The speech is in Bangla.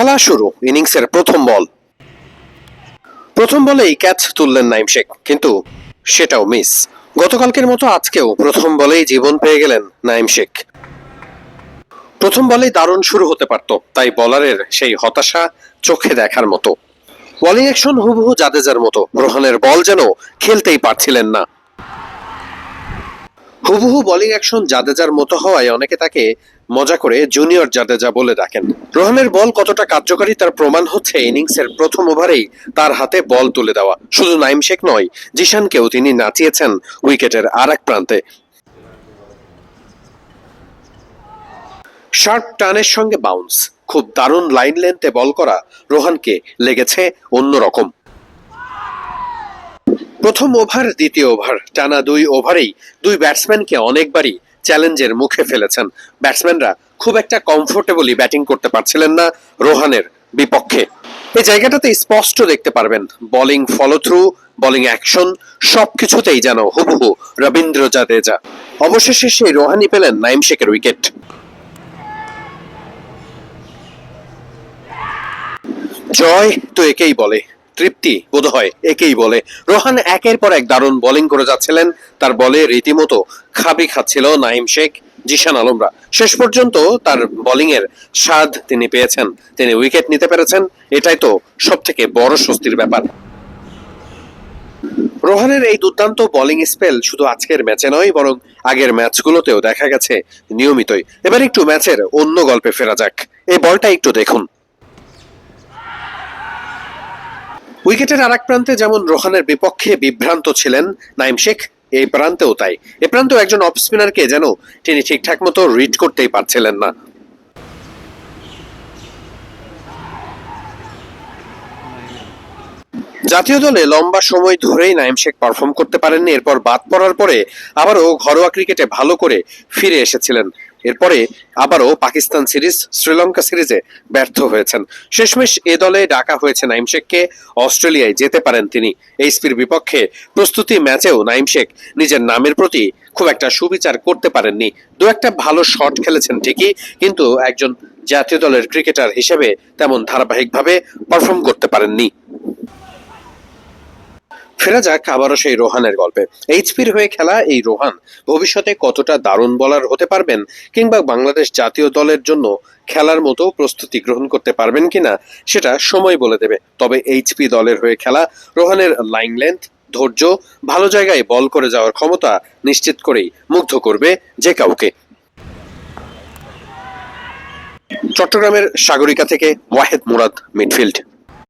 খেলা শুরু, ইনিংসের প্রথম বল। প্রথম বলেই ক্যাচ তুললেন নাইম শেখ, কিন্তু সেটাও মিস। গতকালকের মতো আজকেও প্রথম বলেই জীবন পেয়ে গেলেন নাইম শেখ। প্রথম বলেই দারুণ শুরু হতে পারত, তাই বলারের সেই হতাশা চোখে দেখার মতো। বলিং অ্যাকশন হুবহু জাদেজার মতো, রোহানের বল যেন খেলতেই পারছিলেন না। হুবহু বোলিং অ্যাকশন জাদেজার মতো হওয়ায় অনেকে তাকে মজা করে জুনিয়র জাদেজা বলে ডাকেন। রোহানের বল কতটা কার্যকারী তার প্রমাণ হচ্ছে ইনিংসের প্রথম ওভারেই তার হাতে বল তুলে দেওয়া। শুধু নাইম শেখ নয়, জিশানকেও তিনি নাচিয়েছেন উইকেটের আর প্রান্তে। শার্প টানের সঙ্গে বাউন্স খুব দারুণ লাইন লেন্থে বল করা রোহানকে লেগেছে অন্যরকম। প্রথম ওভার, দ্বিতীয় ওভার, টানা দুই ওভারেই দুই ব্যাটসম্যানকে অনেকবারই চ্যালেঞ্জের মুখে ফেলেছেন। ব্যাটসম্যানরা খুব একটা কমফোর্টেবলি ব্যাটিং করতে পারছিলেন না রোহানের বিপক্ষে। এই জায়গাটাতে স্পষ্ট দেখতে পারবেন bowling follow through bowling action সবকিছুতেই যেন হুবহু রবীন্দ্র জাদেজা। অবশেষে সেই রোহানি পেলেন নাইম শেখের উইকেট। জয় তো একেই বলে। তৃপ্তি বোধহয় একেই বলে। রোহান একের পর এক দারুণ বোলিং করে যাচ্ছিলেন। তার বলে রীতিমতো খাবি খাচ্ছিল নাইম শেখ, জিশান আলমরা। শেষ পর্যন্ত তার বোলিং এর স্বাদ তিনি পেয়েছেন। তিনি উইকেট নিতে পেরেছেন। এটাই তো সব থেকে বড় স্বস্তির ব্যাপার। রোহানের এই দুর্দান্ত বোলিং স্পেল শুধু আজকের ম্যাচে নয়, বরং আগের ম্যাচগুলোতেও দেখা গেছে নিয়মিতই। এবার একটু ম্যাচের অন্য গল্পে ফেরা যাক। এই বলটা একটু দেখুন। উইকেটের আর প্রান্তে যেমন রোহানের বিপক্ষে বিভ্রান্ত ছিলেন নাইম শেখ, এই প্রান্তেও তাই। এ প্রান্তেও একজন অফ স্পিনারকে যেন তিনি ঠিকঠাক মতো রিড করতেই পারছিলেন না। জাতীয় দলে লম্বা সময় ধরেই নাইম শেখ পারফর্ম করতে পারেননি, এরপর বাদ পড়ার পরে আবারও ঘরোয়া ক্রিকেটে ভালো করে ফিরে এসেছিলেন। এরপরে আবারও পাকিস্তান সিরিজ, শ্রীলঙ্কা সিরিজে ব্যর্থ হয়েছেন। শেষমেশ এ দলে ডাকা হয়েছে নাইম শেখকে। অস্ট্রেলিয়ায় যেতে পারেন তিনি। এইচপির বিপক্ষে প্রস্তুতি ম্যাচেও নাইম শেখ নিজের নামের প্রতি খুব একটা সুবিচার করতে পারেননি। দু একটা ভালো শট খেলেছেন ঠিকই, কিন্তু একজন জাতীয় দলের ক্রিকেটার হিসেবে তেমন ধারাবাহিকভাবে পারফর্ম করতে পারেননি। ফেরা যাক আবারও সেই রোহানের গল্পে। এইচপির হয়ে খেলা এই রোহান। ভবিষ্যতে কতটা দারুণ বলার হতে পারবেন কিংবা বাংলাদেশ জাতীয় দলের জন্য খেলার মতো প্রস্তুতি গ্রহণ করতে পারবেন কিনা, সেটা সময় বলে দেবে। তবে এইচপি দলের হয়ে খেলা রোহানের লাইন লেন্থ ধৈর্য, ভালো জায়গায় বল করে যাওয়ার ক্ষমতা নিশ্চিত করেই মুগ্ধ করবে যে কাউকে। চট্টগ্রামের সাগরিকা থেকে ওয়াহেদ মুরাদ মিডফিল্ড